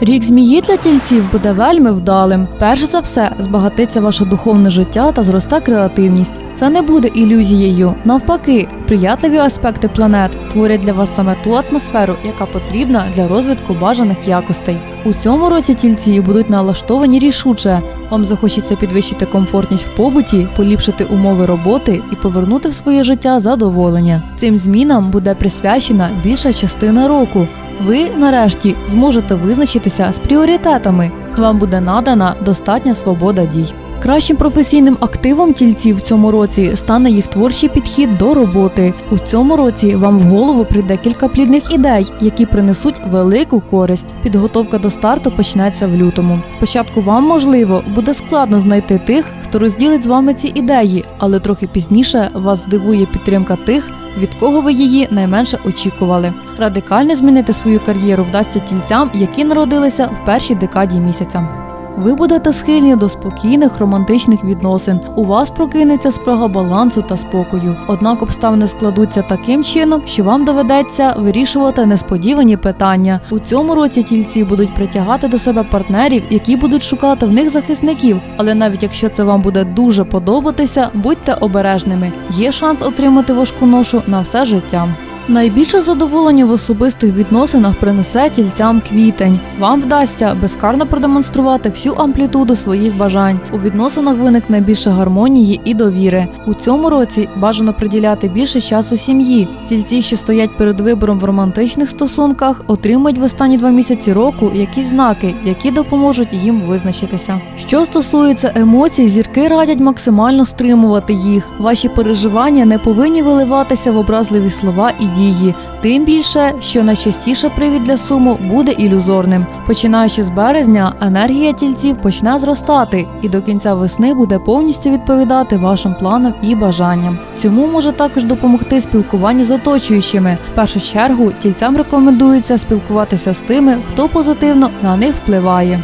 Рік змії для тільців буде вельми вдалим. Перш за все, збагатиться ваше духовне життя та зросте креативність. Це не буде ілюзією. Навпаки, приятливі аспекти планет творять для вас саме ту атмосферу, яка потрібна для розвитку бажаних якостей. У цьому році тільці будуть налаштовані рішуче. Вам захочеться підвищити комфортність в побуті, поліпшити умови роботи і повернути в своє життя задоволення. Цим змінам буде присвячена більша частина року. Ви, нарешті, зможете визначитися з пріоритетами. Вам буде надана достатня свобода дій. Кращим професійним активом тільців в цьому році стане їх творчий підхід до роботи. У цьому році вам в голову прийде кілька плідних ідей, які принесуть велику користь. Підготовка до старту почнеться в лютому. Спочатку вам, можливо, буде складно знайти тих, хто розділить з вами ці ідеї, але трохи пізніше вас здивує підтримка тих, від кого ви її найменше очікували. Радикально змінити свою кар'єру вдасться тільцям, які народилися в першій декаді місяця. Ви будете схильні до спокійних романтичних відносин. У вас прокинеться спрага балансу та спокою. Однак обставини складуться таким чином, що вам доведеться вирішувати несподівані питання. У цьому році тільці будуть притягати до себе партнерів, які будуть шукати в них захисників. Але навіть якщо це вам буде дуже подобатися, будьте обережними. Є шанс отримати важку ношу на все життя. Найбільше задоволення в особистих відносинах принесе тільцям квітень. Вам вдасться безкарно продемонструвати всю амплітуду своїх бажань. У відносинах виникне більше гармонії і довіри. У цьому році бажано приділяти більше часу сім'ї. Тільці, що стоять перед вибором в романтичних стосунках, отримають в останні два місяці року якісь знаки, які допоможуть їм визначитися. Що стосується емоцій, зірки радять максимально стримувати їх. Ваші переживання не повинні виливатися в образливі слова і дії. Тим більше, що найчастіше привід для суму буде ілюзорним. Починаючи з березня, енергія тільців почне зростати і до кінця весни буде повністю відповідати вашим планам і бажанням. Цьому може також допомогти спілкування з оточуючими. В першу чергу тільцям рекомендується спілкуватися з тими, хто позитивно на них впливає.